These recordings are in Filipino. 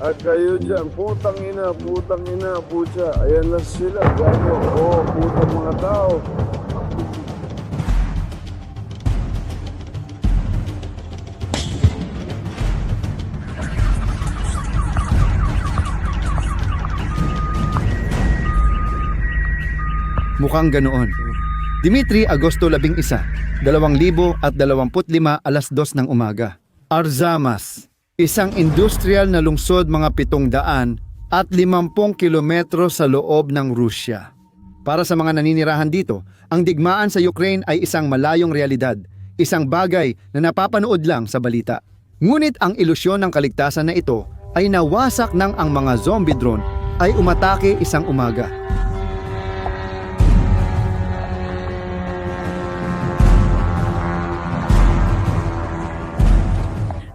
At kayo dyan, putang ina, putang ina, putya. Ayan lang sila, gago. Oo, putang mga tao. Mukhang ganoon. Dimitri Agosto 11, 2025 alas 2 ng umaga. Arzamas, isang industrial na lungsod mga 700 at 50 kilometro sa loob ng Rusya. Para sa mga naninirahan dito, ang digmaan sa Ukraine ay isang malayong realidad, isang bagay na napapanood lang sa balita. Ngunit ang ilusyon ng kaligtasan na ito ay nawasak nang ang mga zombie drone ay umatake isang umaga.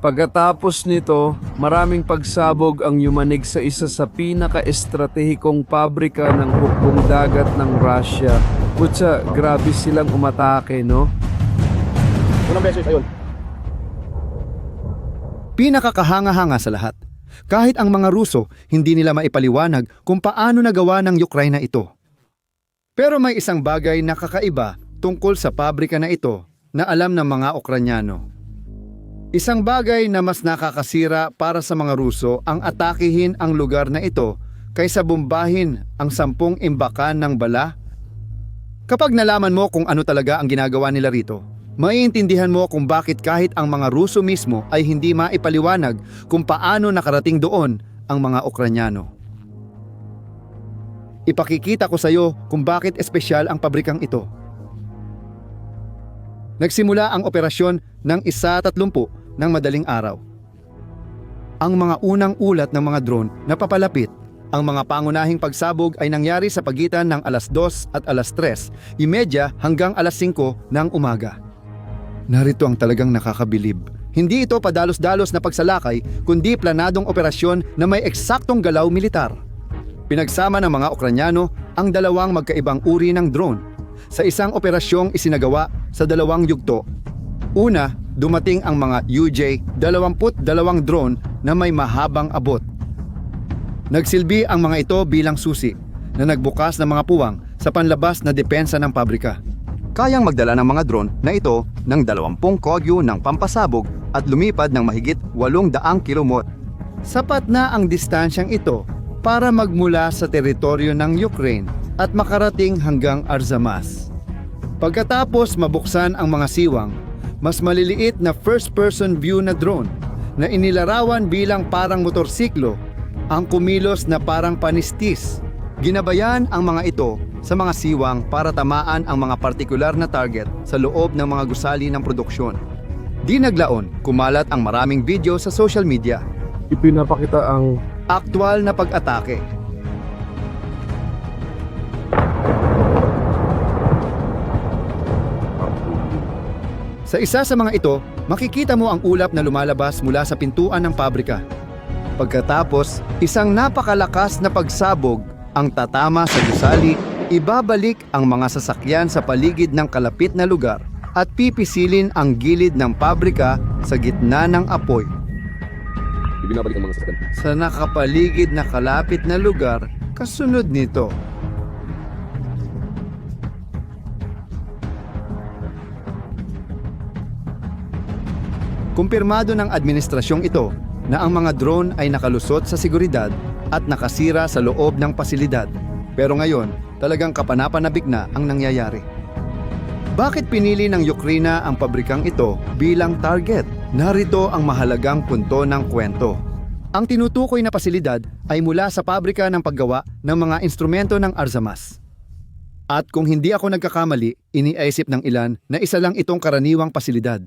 Pagkatapos nito, maraming pagsabog ang yumanig sa isa sa pinaka-estratehikong pabrika ng hukbong dagat ng Russia. Putsa, grabe silang umatake, no? Unang beses, ayun. Pinakakahanga-hanga sa lahat. Kahit ang mga Ruso, hindi nila maipaliwanag kung paano nagawa ng Ukraine ito. Pero may isang bagay na kakaiba tungkol sa pabrika na ito na alam ng mga Ukranyano. Isang bagay na mas nakakasira para sa mga Ruso ang atakihin ang lugar na ito kaysa bombahin ang sampung imbakan ng bala. Kapag nalaman mo kung ano talaga ang ginagawa nila rito, maiintindihan mo kung bakit kahit ang mga Ruso mismo ay hindi maipaliwanag kung paano nakarating doon ang mga Ukranyano. Ipakikita ko sa iyo kung bakit espesyal ang pabrikang ito. Nagsimula ang operasyon ng isa tatlumpu ng madaling araw. Ang mga unang ulat ng mga drone na papalapit, ang mga pangunahing pagsabog ay nangyari sa pagitan ng alas 2 at alas 3, imedya hanggang alas 5 ng umaga. Narito ang talagang nakakabilib. Hindi ito padalos-dalos na pagsalakay, kundi planadong operasyon na may eksaktong galaw militar. Pinagsama ng mga Ukranyano ang dalawang magkaibang uri ng drone sa isang operasyong isinagawa sa dalawang yugto. Una, dumating ang mga UJ-22 drone na may mahabang abot. Nagsilbi ang mga ito bilang susi na nagbukas ng mga puwang sa panlabas na depensa ng pabrika. Kayang magdala ng mga drone na ito ng 20 kogyo ng pampasabog at lumipad ng mahigit 800 kilomot. Sapat na ang distansyang ito para magmula sa teritoryo ng Ukraine at makarating hanggang Arzamas. Pagkatapos mabuksan ang mga siwang, mas maliliit na first-person view na drone na inilarawan bilang parang motorsiklo ang kumilos na parang panistis. Ginabayan ang mga ito sa mga siwang para tamaan ang mga partikular na target sa loob ng mga gusali ng produksyon. Di naglaon, kumalat ang maraming video sa social media. Ipinapakita ang Aktwal na pag-atake. Sa isa sa mga ito, makikita mo ang ulap na lumalabas mula sa pintuan ng pabrika. Pagkatapos, isang napakalakas na pagsabog ang tatama sa gusali, ibabalik ang mga sasakyan sa paligid ng kalapit na lugar at pipisilin ang gilid ng pabrika sa gitna ng apoy. Ibinabalik ang mga sasakyan. Sa nakapaligid na kalapit na lugar, kasunod nito. Kumpirmado ng administrasyong ito na ang mga drone ay nakalusot sa seguridad at nakasira sa loob ng pasilidad. Pero ngayon, talagang kapanapanabik na ang nangyayari. Bakit pinili ng Ukraine ang pabrikang ito bilang target? Narito ang mahalagang punto ng kwento. Ang tinutukoy na pasilidad ay mula sa pabrika ng paggawa ng mga instrumento ng Arzamas. At kung hindi ako nagkakamali, iniisip ng ilan na isa lang itong karaniwang pasilidad.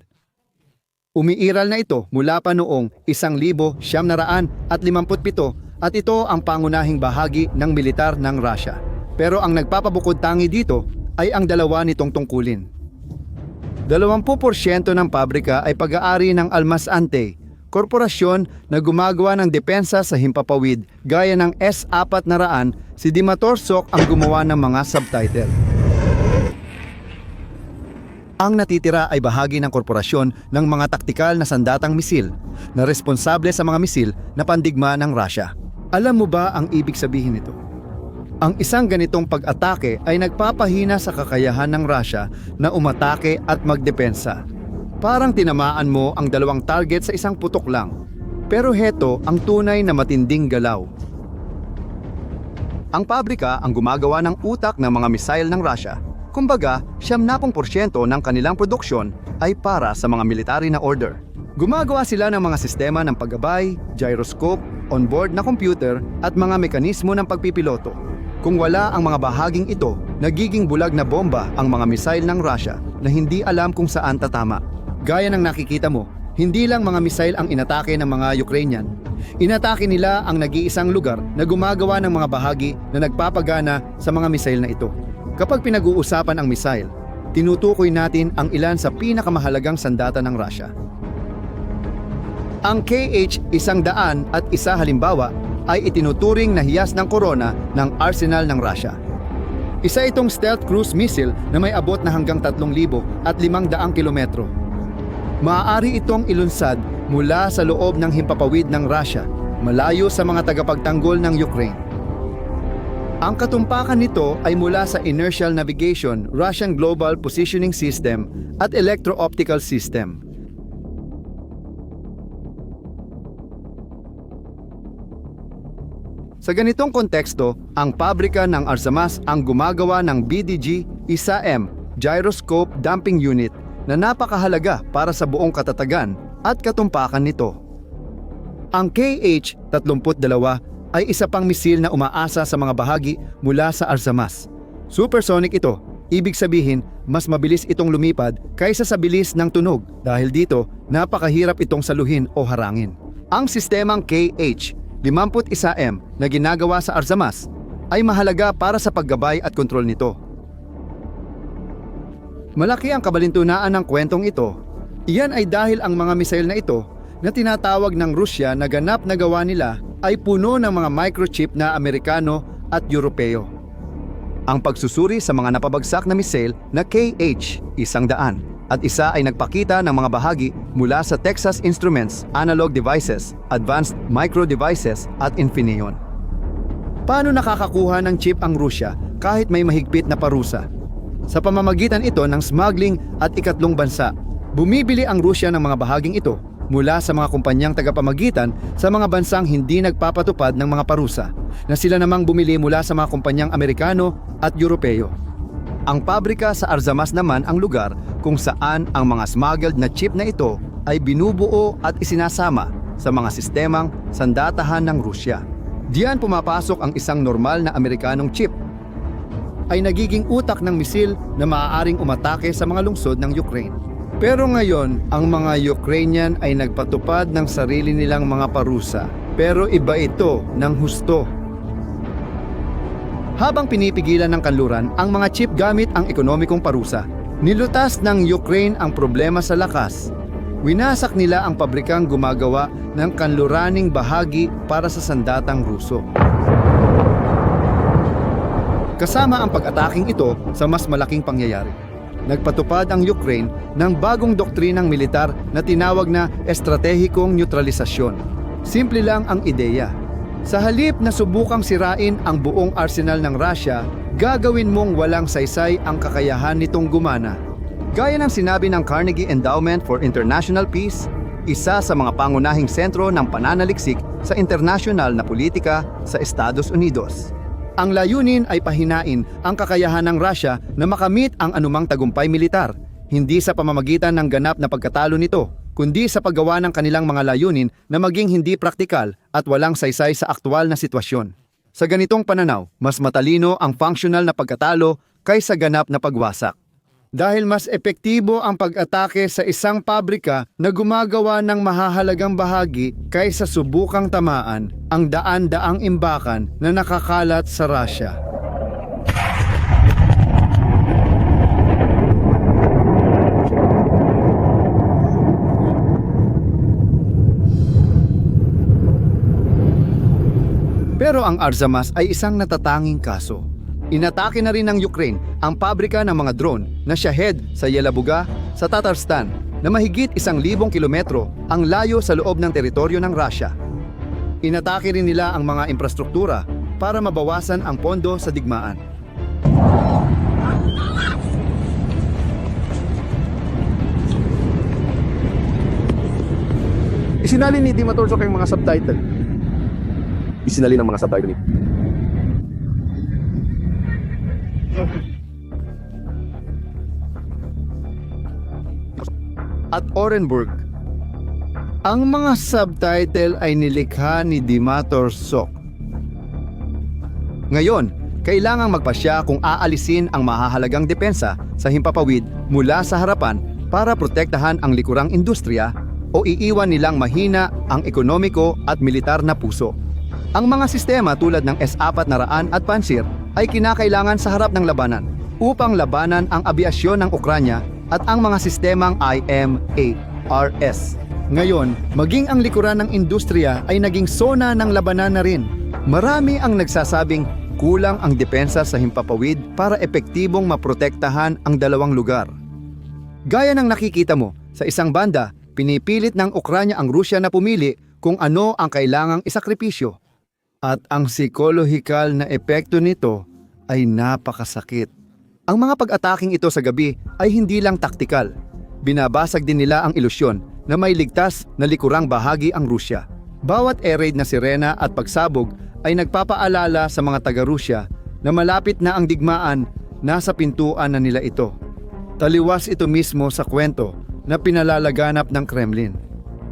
Umiiral na ito mula pa noong 1,757 at ito ang pangunahing bahagi ng militar ng Russia. Pero ang nagpapabukod tangi dito ay ang dalawa nitong tungkulin. 20% ng pabrika ay pag-aari ng Almas Ante, korporasyon na gumagawa ng depensa sa himpapawid gaya ng S-400 si Dimator Sok ang gumawa ng mga subtitle. Ang natitira ay bahagi ng korporasyon ng mga taktikal na sandatang misil na responsable sa mga misil na pandigma ng Russia. Alam mo ba ang ibig sabihin nito? Ang isang ganitong pag-atake ay nagpapahina sa kakayahan ng Russia na umatake at magdepensa. Parang tinamaan mo ang dalawang target sa isang putok lang. Pero heto ang tunay na matinding galaw. Ang pabrika ang gumagawa ng utak ng mga misail ng Russia. Kumbaga, siyam na pong porsyento ng kanilang produksyon ay para sa mga military na order. Gumagawa sila ng mga sistema ng paggabay, gyroscope, onboard na computer at mga mekanismo ng pagpipiloto. Kung wala ang mga bahaging ito, nagiging bulag na bomba ang mga misail ng Russia na hindi alam kung saan tatama. Gaya ng nakikita mo, hindi lang mga misail ang inatake ng mga Ukrainian. Inatake nila ang nag-iisang lugar na gumagawa ng mga bahagi na nagpapagana sa mga misail na ito. Kapag pinag-uusapan ang misail, tinutukoy natin ang ilan sa pinakamahalagang sandata ng Russia. Ang KH-100 at isa halimbawa ay itinuturing na hiyas ng korona ng arsenal ng Russia. Isa itong stealth cruise missile na may abot na hanggang 3,000 at 500 kilometro. Maaari itong ilunsad mula sa loob ng himpapawid ng Russia, malayo sa mga tagapagtanggol ng Ukraine. Ang katumpakan nito ay mula sa Inertial Navigation, Russian Global Positioning System at Electro-Optical System. Sa ganitong konteksto, ang pabrika ng Arsamas ang gumagawa ng BDG-1M Gyroscope Damping Unit na napakahalaga para sa buong katatagan at katumpakan nito. Ang KH-32 ay isa pang misil na umaasa sa mga bahagi mula sa Arsamas. Supersonic ito, ibig sabihin mas mabilis itong lumipad kaysa sa bilis ng tunog dahil dito napakahirap itong saluhin o harangin. Ang sistemang KH 51M na ginagawa sa Arzamas ay mahalaga para sa paggabay at kontrol nito. Malaki ang kabalintunaan ng kwentong ito. Iyan ay dahil ang mga misail na ito na tinatawag ng Rusya na ganap na gawa nila ay puno ng mga microchip na Amerikano at Europeo. Ang pagsusuri sa mga napabagsak na misail na KH-100 at isa ay nagpakita ng mga bahagi mula sa Texas Instruments Analog Devices, Advanced Micro Devices at Infineon. Paano nakakakuha ng chip ang Rusya kahit may mahigpit na parusa? Sa pamamagitan ito ng smuggling at ikatlong bansa, bumibili ang Rusya ng mga bahaging ito mula sa mga kumpanyang tagapamagitan sa mga bansang hindi nagpapatupad ng mga parusa na sila namang bumili mula sa mga kumpanyang Amerikano at Europeo. Ang pabrika sa Arzamas naman ang lugar kung saan ang mga smuggled na chip na ito ay binubuo at isinasama sa mga sistemang sandatahan ng Rusya. Diyan pumapasok ang isang normal na Amerikanong chip ay nagiging utak ng misil na maaaring umatake sa mga lungsod ng Ukraine. Pero ngayon, ang mga Ukrainian ay nagpatupad ng sarili nilang mga parusa. Pero iba ito ng husto. Habang pinipigilan ng kanluran ang mga chip gamit ang ekonomikong parusa, nilutas ng Ukraine ang problema sa lakas. Winasak nila ang pabrikang gumagawa ng kanluraning bahagi para sa sandatang Ruso. Kasama ang pag-ataking ito sa mas malaking pangyayari. Nagpatupad ang Ukraine ng bagong doktrinang militar na tinawag na estratehikong neutralisasyon. Simple lang ang ideya. Sa halip na subukang sirain ang buong arsenal ng Russia, gagawin mong walang saysay ang kakayahan nitong gumana. Gaya ng sinabi ng Carnegie Endowment for International Peace, isa sa mga pangunahing sentro ng pananaliksik sa internasyonal na politika sa Estados Unidos. Ang layunin ay pahinain ang kakayahan ng Russia na makamit ang anumang tagumpay militar, hindi sa pamamagitan ng ganap na pagkatalo nito, kundi sa paggawa ng kanilang mga layunin na maging hindi praktikal at walang saysay sa aktwal na sitwasyon. Sa ganitong pananaw, mas matalino ang functional na pagkatalo kaysa ganap na pagwasak. Dahil mas epektibo ang pag-atake sa isang pabrika na gumagawa ng mahahalagang bahagi kaysa subukang tamaan ang daan-daang imbakan na nakakalat sa Russia. Pero ang Arzamas ay isang natatanging kaso. Inatake na rin ng Ukraine ang pabrika ng mga drone na Shahed sa Yelabuga sa Tatarstan na mahigit isang libong kilometro ang layo sa loob ng teritoryo ng Russia. Inatake rin nila ang mga infrastruktura para mabawasan ang pondo sa digmaan. Isinali ni Di Matursok yung mga subtitle. Isinali ng mga subtitle ni Orenburg. Ang mga subtitle ay nilikha ni Dimator Sok. Ngayon, kailangang magpasya kung aalisin ang mahahalagang depensa sa himpapawid mula sa harapan para protektahan ang likurang industriya o iiwan nilang mahina ang ekonomiko at militar na puso. Ang mga sistema tulad ng S-400 at Pansir ay kinakailangan sa harap ng labanan upang labanan ang abiasyon ng Ukranya at ang mga sistemang IMARS. Ngayon, maging ang likuran ng industriya ay naging sona ng labanan na rin. Marami ang nagsasabing kulang ang depensa sa himpapawid para epektibong maprotektahan ang dalawang lugar. Gaya ng nakikita mo, sa isang banda, pinipilit ng Ukranya ang Rusya na pumili kung ano ang kailangang isakripisyo. At ang psikolohikal na epekto nito ay napakasakit. Ang mga pag-ataking ito sa gabi ay hindi lang taktikal. Binabasag din nila ang ilusyon na may ligtas na likurang bahagi ang Rusya. Bawat air raid na sirena at pagsabog ay nagpapaalala sa mga taga-Rusya na malapit na ang digmaan nasa pintuan na nila ito. Taliwas ito mismo sa kwento na pinalalaganap ng Kremlin.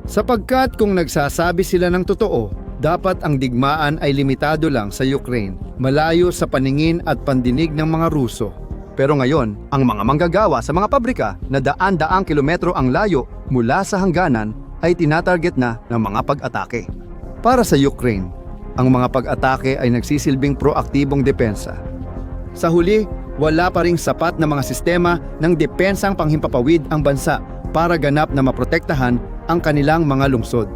Sapagkat kung nagsasabi sila ng totoo, dapat ang digmaan ay limitado lang sa Ukraine, malayo sa paningin at pandinig ng mga Ruso. Pero ngayon, ang mga manggagawa sa mga pabrika na daan-daang kilometro ang layo mula sa hangganan ay tinatarget na ng mga pag-atake. Para sa Ukraine, ang mga pag-atake ay nagsisilbing proaktibong depensa. Sa huli, wala pa ring sapat na mga sistema ng depensang panghimpapawid ang bansa para ganap na maprotektahan ang kanilang mga lungsod.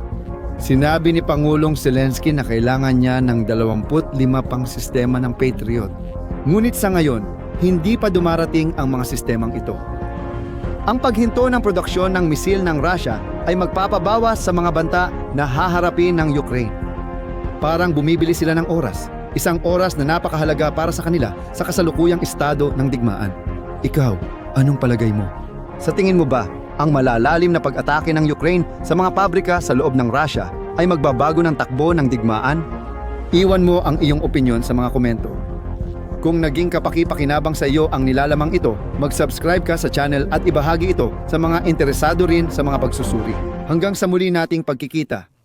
Sinabi ni Pangulong Zelensky na kailangan niya ng 25 pang sistema ng Patriot. Ngunit sa ngayon, hindi pa dumarating ang mga sistemang ito. Ang paghinto ng produksyon ng misil ng Russia ay magpapabawas sa mga banta na haharapin ng Ukraine. Parang bumibili sila ng oras, isang oras na napakahalaga para sa kanila sa kasalukuyang estado ng digmaan. Ikaw, anong palagay mo? Sa tingin mo ba, ang malalalim na pag-atake ng Ukraine sa mga pabrika sa loob ng Russia ay magbabago ng takbo ng digmaan? Iwan mo ang iyong opinion sa mga komento. Kung naging kapaki-pakinabang sa iyo ang nilalamang ito, mag-subscribe ka sa channel at ibahagi ito sa mga interesado rin sa mga pagsusuri. Hanggang sa muli nating pagkikita.